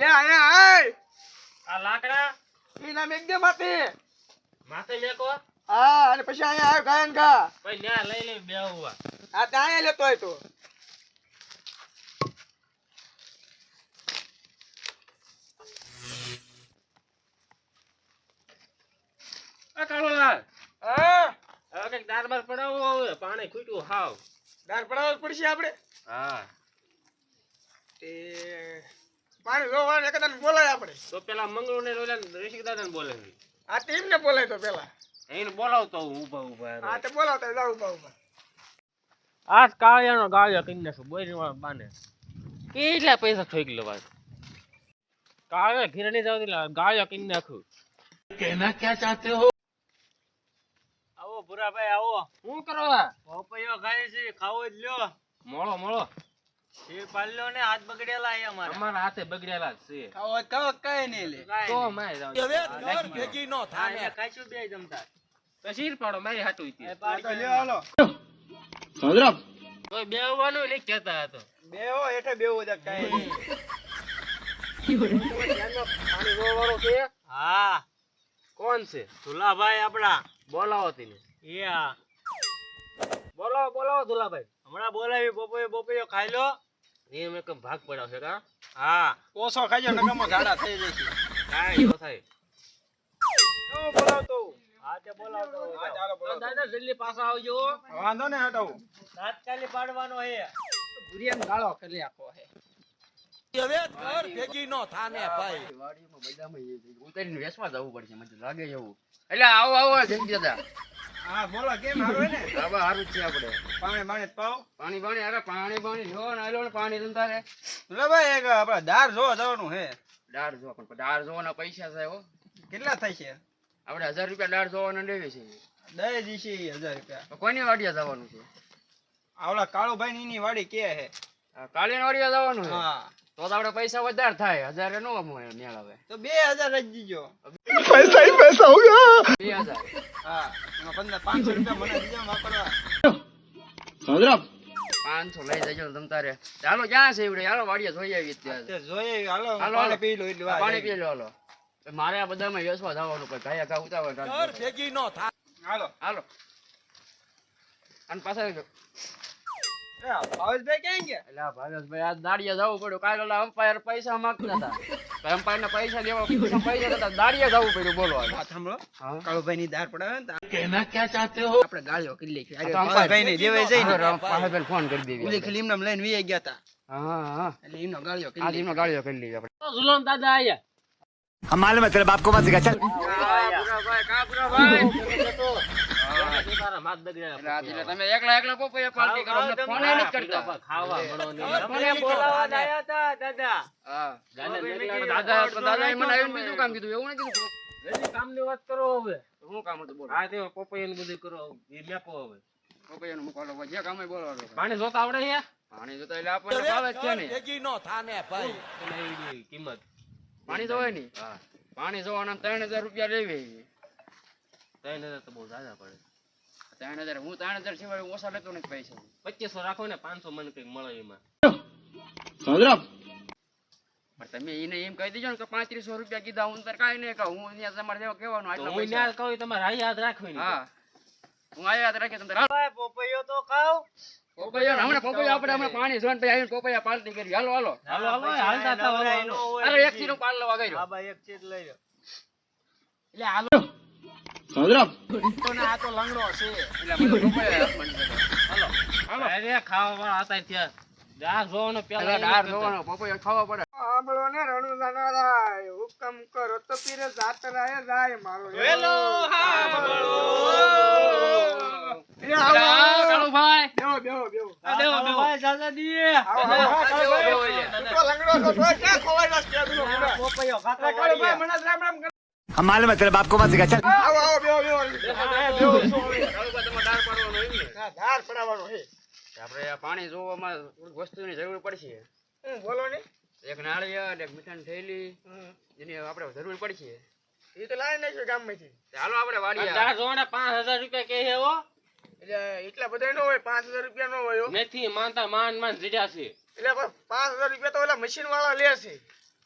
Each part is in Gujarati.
લે આયા આય! આ લાકડા. ઈના મેક દે માથે. માથે મેકો. હા અને પછી અહીંયા આવ ગાયન કા ભાઈ લે લઈ લઈ બેહવા આ ત્યાં લેતો હોય તો. આ કાળોલાલ હા. હવે કંઈક દાર બાર પડાવો હવે પાણી ખૂટ્યું હાવ. દાર પડાવવું પડશે આપણે. હા. તે પાણી જોવા ને કદાચ બોલાય આપણે. તો પેલા મંગળો ને ઋષિક દાદા ને બોલાવી આ તો એમને બોલાય તો પેલા. એને બોલાવતો ઊભા ઊભા હા તો બોલાવતો જાવ ઊભા ઊભા આ કાળિયાનો ગાળિયા કરી નાખો બોરી બાને. કેટલા પૈસા થઈ ગયેલો ભાઈ કાળિયા ઘીરે નહીં જવા ગાળિયા કરી નાખું. કેના ક્યાં ચાહતે હો આવો ભૂરાભાઈ આવો. હું કરો પોપૈયો ખાય છે ખાવો જ લ્યો. મોળો મોળો. હા કોણ છે? ધુલાભાઈ આપડા બોલાવો તીને. યા બોલાવો બોલાવો ધુલાભાઈ. હમણાં બોલાવી બપોરે બપોરે ખાઈ લો. એ અમે કઈ ભાગ પડાવશે કા? હા. ઓછો ખાજો નકામો ઝાડા થઈ જશે. કાઈ ન થાય હું બોલાવતો હા? તે બોલાવતો હા, ચાલો, બોલાવતો. દાદા જલ્દી પાછા આવજો. વાંધો ને હટાવું. તાત્કાલિક પાડવાનો હે ભુરિયાને ગાળો કરી આખો હે પૈસા છે કેટલા થાય છે? આપડે હજાર રૂપિયા દાળ જોવાના લેવી છે. દઈ દીશી 1000 રૂપિયા. કોની વાડીયા જવાનું છે? આવલા કાળુભાઈ ની વાડી કે હે? કાળીન વાડીયા જવાનું હા. તો આપડે પૈસા વધારે થાય. હજાર નો મેળ તો બે હજાર જ દીજો. પૈસા ઈ પૈસા હોગા બે હજાર. હા પંદર પાંચસો રૂપિયા મને દીજો વાપરવા સમજરા પાંચસો લઈ જજો ને તારે. ચાલો ક્યાં છે એવડે હાલો વાડીએ જોઈ આવી ત્યાં જોઈ આવી. હાલો પી લો એટલે પાણી પી લો હાલો. મારે આ બધામાં વેસવા જવાનું કોઈ ભાઈ કા ઉતાવળ ફેંકી નો થાય. હાલો. હાલો. અને પાછા ભાવેશભાઈ ક્યાં ગયા એટલે આ ભાવેશભાઈ આ દાડિયા જવું પડ્યું કાલે ઓલા અમ્પાયર પૈસા માંગતા હતા અમ્પાયર ને પૈસા દેવા પૈસા હતા દાડિયા જવું પડ્યું બોલો હાલ. વાત સાંભળો હા. કાળુભાઈ ની દાર પડાવે ને તો कहना क्या चाहते हो આપણે ગાળ્યો કરી લઈ આ તો અમ્પાયર ભાઈ ને દેવાય જાય ને હા, ભાવેશભાઈને ફોન કરી દેવી ઓલી ખાલી એમને લઈને વી ગયા તા હા હા એટલે એમનો ગાળ્યો કરી આ લઈ દીનો દાડિયો કરી લઈએ આપણે ઝુલોન દાદા આયા हम मालूम है तेरे बाप को मत सिखा चल તારા માથ બગડેલા એટલે આ દીને તમે એકલા એકલા પોપૈયા પાર્ટી કરો અમને ફોન ય નથી કરતા. ખાવા મળો તમને બોલાવવા આયા તા દાદા હા. દાદા દાદા મને આવીને બીજું કામ કીધું એવું નથી કીધું. જલ્દી કામની વાત કરો હવે. શું કામ હતું બોલો. હા તે પપૈયાનું બધું કરો એ લેપો હવે. પોપૈયાનું મૂકવાનો જે કામ હોય પાણી જોતા આવડે છે? પાણી જોતા એટલે આપણને ભાવે છે ને. भेगी નો થાને ભાઈ. કિંમત. પાણી જોવે ની નહીં પાણી જોવાના ત્રણ હજાર રૂપિયા લેવી. ત્રણ હજાર તો બહુ ઝાઝા પડે. ત્રણ હજાર હું ત્રણ હજાર સિવાય ઓછા લેતો નથી પૈસા. પચીસો રાખો ને પાંચસો મને કંઈક મળે એમાં. પણ તમે એને એમ કહી દેજો ને કે પાંત્રીસો રૂપિયા કીધા હું તાર કાંઈ નહીં કહું. હું ત્યાં તમારે જેવા કહેવાનું આટલા હું પૈસા. કહું તમારે હાઈ યાદ રાખવી હા. હું આ યાદ રાખી તમને પોપૈયો તો ખાવ. પોપૈયા હમણાં પોપૈયા આપણે હમણાં પાણી જોઈને પછી આવીને પોપૈયા પાર્ટી કરી. હાલો હાલો. હાલો હાલો હાલતા હાલો અરે એક ચીરો પાલ લેવા ગયો બા એક ચીજ લઈ લો. એટલે હાલો. તો આ તો લંગડો છે. એટલે. હાલો. ખાવા વાળા હતા ત્યાં. દાળ જોવાનો પેલા પેલા જોવાનો. પોપૈયા ખાવા પડે. સાંભળો ને રણુદા ના હુકમ કરો તો પીરે જાત રાય જાય મારો વેલો સાંભળો. એ આવો, આવો. કાળુભાઈ બેહો બેહો બેહો. આ દેવો દેવો જાજા દીએ આવો, આવો, આવો, કાળુભાઈ. તો લંગડો છો, ક્યાં ખોવાઈ જશે? પોપૈયો ખાતો અરે કાળુભાઈ, મને રામ રામ આ માલમ તારા બાપ કોમાં શીખા પાણી જોવામાં વસ્તુની જરૂર પડશે. બોલો ને? એક નાળિયેર એક મીઠાની થેલી એની આપણે જરૂર પડશે. એ તો લાવી ગામમાંથી ચાલો આપણે વાડીએ પાંચ હજાર રૂપિયા કે છે હો? એટલે એટલા બધા નો હોય પાંચ હજાર રૂપિયા નો હોય નથી માનતા માન માન જીડ્યા છે. એટલે પાંચ હજાર રૂપિયા તો ઓલા મશીન વાળા લે છે.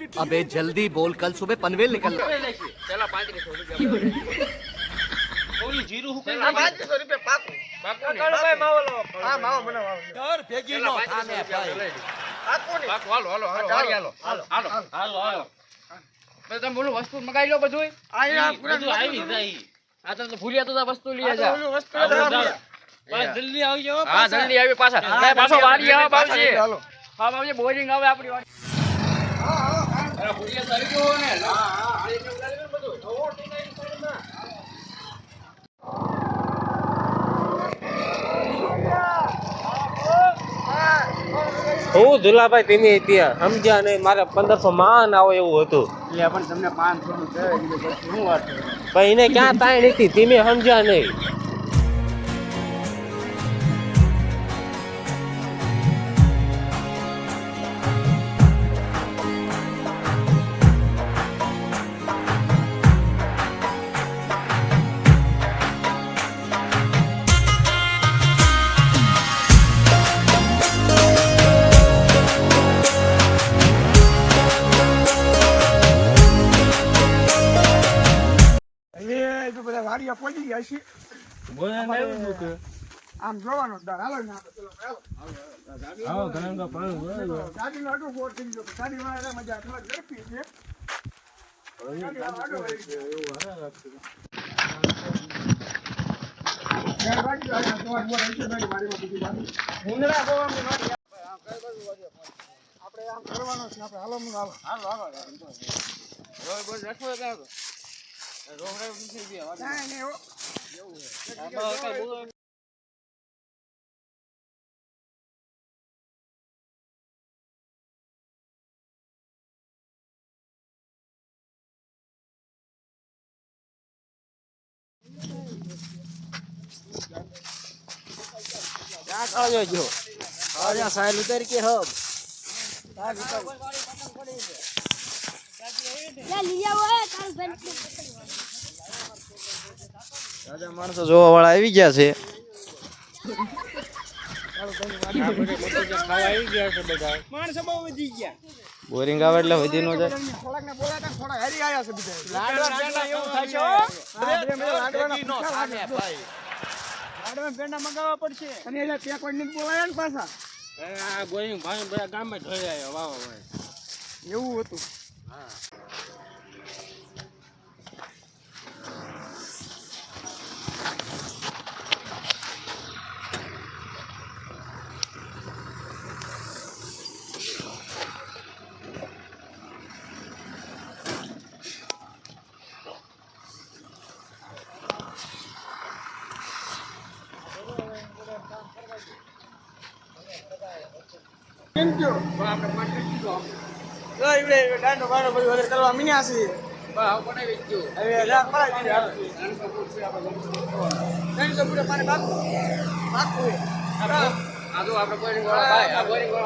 ઓછું થાય એવું જ કરો. પણ ક્યાં તાઈન છે હવે? આર્યો, ઓલું આર્યો, જીરું આર્યો. अबे जल्दी बोल कल सुबह पनवेल निकलना હુકાઈ નાખ્યું. પેલા પાંત્રીસો રૂપિયા ઓલું જીરું હુકાઈ આ નાખ્યું. પાંત્રીસો રૂપિયા પાકું. પાકું ને? કાળુભાઈ માવો લાવો. હા, માવો બનાવો. ઘર ભેગી નો થાને ભાઈ પાકું ને? પાકું, હાલો હાલો હાલો ચાલો. હાલો હાલો હાલો હાલો હાલો તો તમે બોલું વસ્તુ મગાઈ લો બધું અહીંયા પૂરા બધું આવી જાય આ તો ભૂલ્યા તો તા વસ્તુ લઈ આ તો જા ઓલું વસ્તુ હાલો, જ ચાલો. આપીએ. બસ જલ્દી આવજો હો હા પાછા. જલ્દી આવી પાછા હા, ભાઈ, પાછો જલ્દી વાડી આવે પાછા બાબુજી જલ્દી હાલો. હા બાબુજી બોરિંગ આવે આપણી વાડી હા હા આ રીતે ઉડાડી દો બધું. નવો ટીકાઈ સાઈડમાં હું દુલાભાઈ તેની ત્યાં સમજ્યા નહીં મારે પંદરસો માન આવો એવું હતું. એટલે પણ તમને પાંચસો નું છે શું વાત પણ એને ક્યાં તાઈ નથી તમે સમજ્યા નહીં. આમ જોવાનો હાલો ને થઈ ગયો. મજા થોડાક ઝડપી છે. આપણે આમ કરવાનો છે આપણે હાલો હાલો. હાલો હાલો રોય બોલ રખો કાં ગયા વાડી ના નહીં હો. આમાં કાંઈ બોલો યા લીયા હોય તારું બેન માણસો જોવા વાળા આવી ગયા છે. ખાવા આવી ગયા. છે બોરિંગ આવે એટલે વધી નો જાય. હા. ભાઈ અને એટલે ત્યાં કોઈ નથી બોલાયા ને પાછા આ ગોળી ભાઈ બધા ગામમાં ઢળી આવ્યો વાહ વાહ એવું હતું. કેમ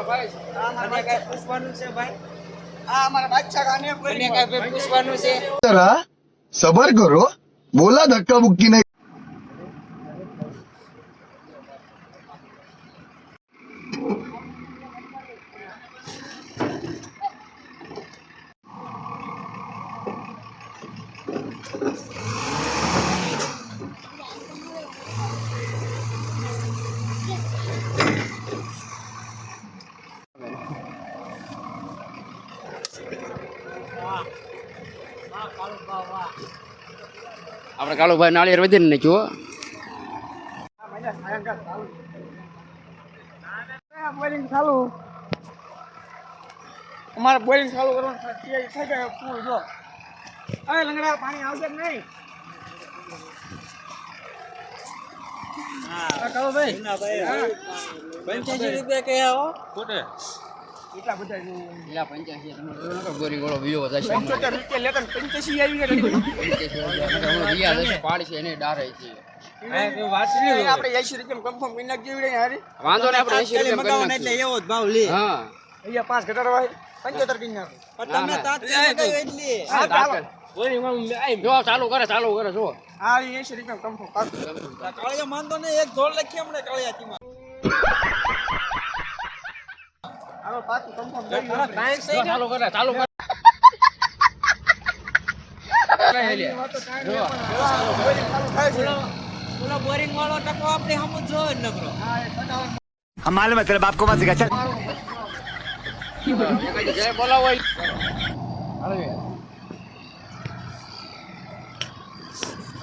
ભાઈ આ મારે કાંઈ પૂછવાનું છે ભાઈ? આ મારા બાદશાહ સબર કરો. બોલા ધક્કા મુક્કી નહીં કાળુભાઈ નાળિયેર વધીને નાખ્યું હો. બોલિંગ ચાલુ અમારે બોલિંગ ચાલુ કરવાનું થઈ જાય ફૂલ જો. લંગડા પાણી આવશે કે નહીં? પંચ્યાસી રૂપિયા કયા હો. કોટે? એટલા બધા જો. પંચ્યાસી તમે ગોરી ગોળો વિયો જશે હમણાં. પંચોતેર રૂપિયા લેતા પંચ્યાસી આવી ગયા ઘડી ઘડી. પંચ્યાસી રૂપિયા નકર હમણાં વિયા જશે પાડશે એને ડારે છે આપણે એસી રૂપિયા કન્ફર્મ કરી નાખજો હારી. વાંધો ને આપણે 80 રૂપિયા કરી એવો જ ભાવ લે હા અહીંયા પાંચ ઘટાડવા પંચોતેર કરી નાખો. ના, ના. હા, ચાલો. કરે ચાલુ કરે જો હા, એસી રૂપિયા કન્ફર્મ ને એક ધોળ લખી હમણાં દો આપણે. જો ચાલુ કરે ચાલુ કરે કઈ લે. જો हम मालूम है तेरे बाप को मत सिखा चल જે બોલાવો ઈ. હાલો એ.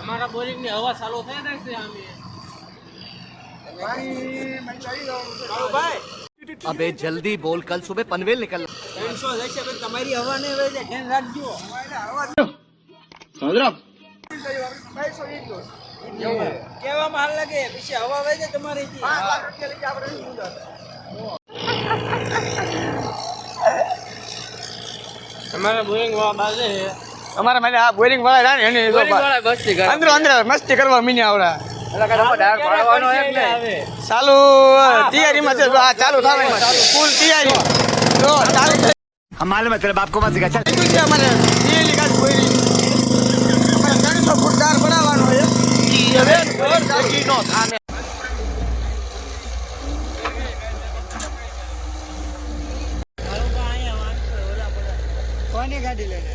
અમારા બોરિંગ ની હવા ચાલુ થઈ અબે જલ્દી બોલ કલ સુબે પનવેલ નીકળ ત્રણસો તમારી હવા નહીં ધ્યાન કેવા માલ લાગે? પછી હવા આવે છે તમારી તમારા બોરિંગ વાળા બાજે અમારા મને આ બોરિંગ વાળા જાણે અંદર મસ્તી કરવા મીની આવડા. ચાલુ તૈયારીમાં છે. હા ચાલુ બનાવવાનો કોની ગાડી લઈને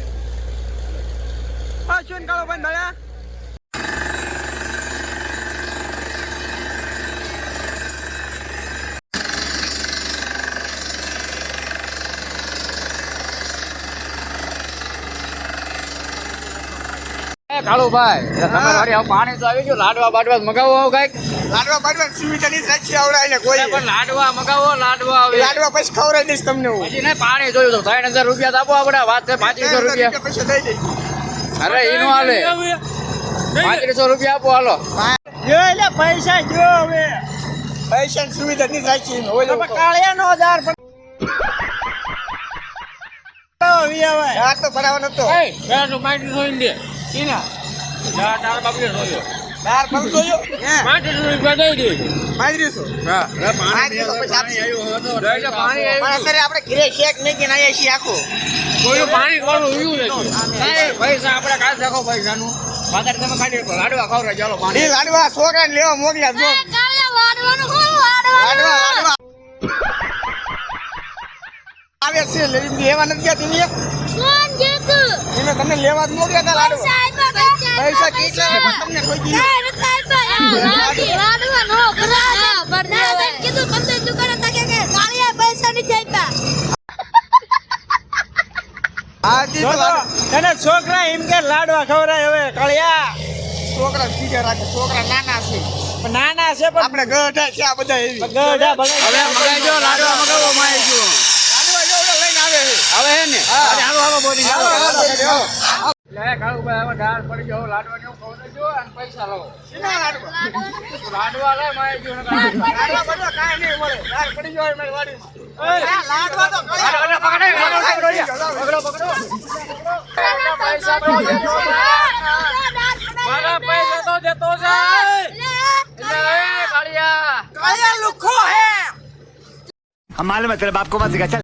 શું કાળો ભાઈ ભળ્યા કાળુભાઈ એટલે તમે વાળી આવું પાણી તો આવી ગયું લાડવા બાડવા મગાવો આવું કંઈક. લાડવા બાડવા સુવિધા ની સાચી આવડાય ને કોઈ. પણ લાડવા મગાવો લાડવા આવે. લાડવા પછી ખવડાવી દઈશ તમને હું. હજી ને પાણી જોયું તો ત્રણ હજાર રૂપિયા તો આપો આપણે વાત છે પાંત્રીસો રૂપિયા. પૈસા દઈ અરે એનું હાલે પાંત્રીસો રૂપિયા આપો હાલો. જો એટલે પૈસા જો હવે. પૈસા સુવિધા ની સાચી હોય કાળિયા નો હજાર યાર તો ભરાવાનો તો. એ પેલા તો માટી જોઈને દે. કીના તાર બાપને રૂપિયા દઈ દે. પાંત્રીસો? હા. પાણી અત્યારે આપણે ઘરે શેક નહીં કે આયા છીએ આખો. કોઈ પાણી વાળું એવું નથી. પૈસા આપણે કાઢી રાખો પૈસાનું? પાછળ તમે કાઢી લાડવા ખાવ ચાલો એ પાણી લાડવા છોકરાને લેવા મોકલ્યા જો. લાડવા લાડવા આવે છે લેવા નથી ગયા તમે એને તમને લેવા જ મોકલ્યા હતા લાડવા. પૈસા કેટલા તમને કોઈ દી આ દી તો તને છોકરા એમ કે લાડવા ખવડાય હવે કળિયા. છોકરા બીજા રાખે છોકરા નાના છે. નાના છે પણ આપણે ગઢા છે આ બધા એવી. ગઢા હવે મગાઈજો લાડવા મગાવો માયજો લાડવા જો ઓલા લઈને આવે છે હવે હે ને હા. અરે હાલો હાલો બોલી હાલો, હાલો, હાલો. લે કાળુભાઈ હવે ડાળ પડી ગયો લાડવા ને ખવડાવજો અને પૈસા લો શીના લાડવા લાડવા લે માયજો ને લાડવા બધા કાંઈ નહીં મળે દાળ પડી જાય મારી વાડી આ લાડવા તો કયા? પકડો પકડો પકડો, પકડો પૈસા તો દેતો મારા પૈસા તો દેતો જાય એ કાળિયા કયા લુખો હે हम मालूम है तेरे बाप को मत सिखा चल